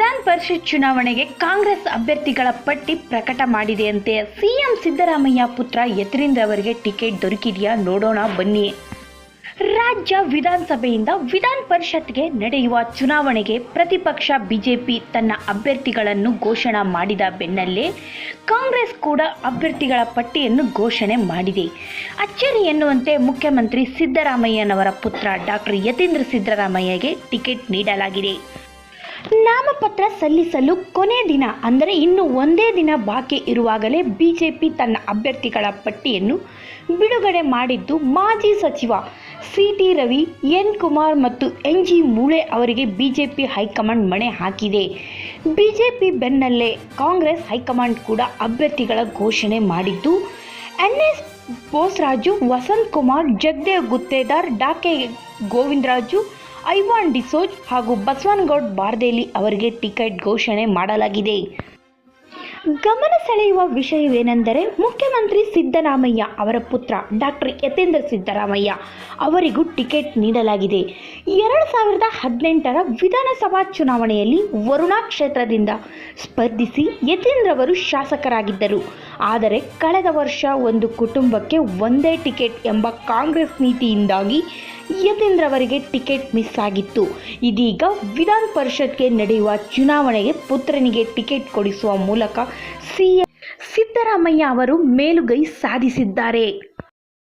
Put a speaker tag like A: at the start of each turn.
A: ವಿಧಾನ ಪರಿಷತ್ ಚುನಾವಣೆಗೆ ಕಾಂಗ್ರೆಸ್ ಅಭ್ಯರ್ಥಿಗಳ ಪಟ್ಟಿ ಪ್ರಕಟ ಮಾಡಿದೆಯಂತೆ ಸಿಎಂ ಸಿದ್ದರಾಮಯ್ಯ ಪುತ್ರ ಯತೀಂದ್ರ ಅವರಿಗೆ ಟಿಕೆಟ್ ದೊರಕಿದೆಯಾ ನೋಡೋಣ ಬನ್ನಿ. ರಾಜ್ಯ ವಿಧಾನಸಭೆಯಿಂದ ವಿಧಾನ ಪರಿಷತ್ಗೆ ನಡೆಯುವ ಚುನಾವಣೆಗೆ ಪ್ರತಿಪಕ್ಷ ಬಿಜೆಪಿ ತನ್ನ ಅಭ್ಯರ್ಥಿಗಳನ್ನು ಘೋಷಣೆ ಮಾಡಿದ ಬೆನ್ನಲ್ಲೇ ಕಾಂಗ್ರೆಸ್ ಕೂಡ ಅಭ್ಯರ್ಥಿಗಳ ಪಟ್ಟಿಯನ್ನು ಘೋಷಣೆ ಮಾಡಿದೆ. ಅಚ್ಚರಿ ಎನ್ನುವಂತೆ ಮುಖ್ಯಮಂತ್ರಿ ಸಿದ್ದರಾಮಯ್ಯನವರ ಪುತ್ರ ಡಾಕ್ಟರ್ ಯತೀಂದ್ರ ಸಿದ್ದರಾಮಯ್ಯಗೆ ಟಿಕೆಟ್ ನೀಡಲಾಗಿದೆ. ನಾಮಪತ್ರ ಸಲ್ಲಿಸಲು ಕೊನೆ ದಿನ, ಅಂದರೆ ಇನ್ನು ಒಂದೇ ದಿನ ಬಾಕಿ ಇರುವಾಗಲೇ ಬಿಜೆಪಿ ತನ್ನ ಅಭ್ಯರ್ಥಿಗಳ ಪಟ್ಟಿಯನ್ನು ಬಿಡುಗಡೆ ಮಾಡಿದ್ದು ಮಾಜಿ ಸಚಿವ C T Ravi, N Kumar ಮತ್ತು ಎನ್ ಜಿ ಮೂಳೆ ಅವರಿಗೆ ಬಿಜೆಪಿ ಹೈಕಮಾಂಡ್ ಮಣೆ ಹಾಕಿದೆ. ಬಿಜೆಪಿ ಬೆನ್ನಲ್ಲೇ ಕಾಂಗ್ರೆಸ್ ಹೈಕಮಾಂಡ್ ಕೂಡ ಅಭ್ಯರ್ಥಿಗಳ ಘೋಷಣೆ ಮಾಡಿದ್ದು, ಎನ್ ಎಸ್ ಬೋಸ್ರಾಜು, ವಸಂತ್ ಕುಮಾರ್, ಜಗದೇವ್ ಗುತ್ತೇದಾರ್, ಡಾಕೆ ಗೋವಿಂದರಾಜು ಐವಾನ್ ಡಿಸೋಜ್ ಹಾಗೂ ಬಸವನಗೌಡ್ ಬಾರ್ದೇಲಿ ಅವರಿಗೆ ಟಿಕೆಟ್ ಘೋಷಣೆ ಮಾಡಲಾಗಿದೆ. ಗಮನ ಸೆಳೆಯುವ ವಿಷಯವೇನೆಂದರೆ ಮುಖ್ಯಮಂತ್ರಿ ಸಿದ್ದರಾಮಯ್ಯ ಅವರ ಪುತ್ರ ಡಾಕ್ಟರ್ ಯತೇಂದ್ರ ಸಿದ್ದರಾಮಯ್ಯ ಅವರಿಗೂ ಟಿಕೆಟ್ ನೀಡಲಾಗಿದೆ. ಎರಡು ಸಾವಿರದ ಹದಿನೆಂಟರ ವಿಧಾನಸಭಾ ಚುನಾವಣೆಯಲ್ಲಿ ವರುಣಾ ಕ್ಷೇತ್ರದಿಂದ ಸ್ಪರ್ಧಿಸಿ ಯತೀಂದ್ರ ಅವರು ಶಾಸಕರಾಗಿದ್ದರು. ಆದರೆ ಕಳೆದ ವರ್ಷ ಒಂದು ಕುಟುಂಬಕ್ಕೆ ಒಂದೇ ಟಿಕೆಟ್ ಎಂಬ ಕಾಂಗ್ರೆಸ್ ನೀತಿಯಿಂದಾಗಿ ಯತೀಂದ್ರ ಅವರಿಗೆ ಟಿಕೆಟ್ ಮಿಸ್ ಆಗಿತ್ತು. ಇದೀಗ ವಿಧಾನ ಪರಿಷತ್ಗೆ ನಡೆಯುವ ಚುನಾವಣೆಗೆ ಪುತ್ರನಿಗೆ ಟಿಕೆಟ್ ಕೊಡಿಸುವ ಮೂಲಕ ಸಿಎಂ ಸಿದ್ದರಾಮಯ್ಯ ಅವರು ಮೇಲುಗೈ ಸಾಧಿಸಿದ್ದಾರೆ.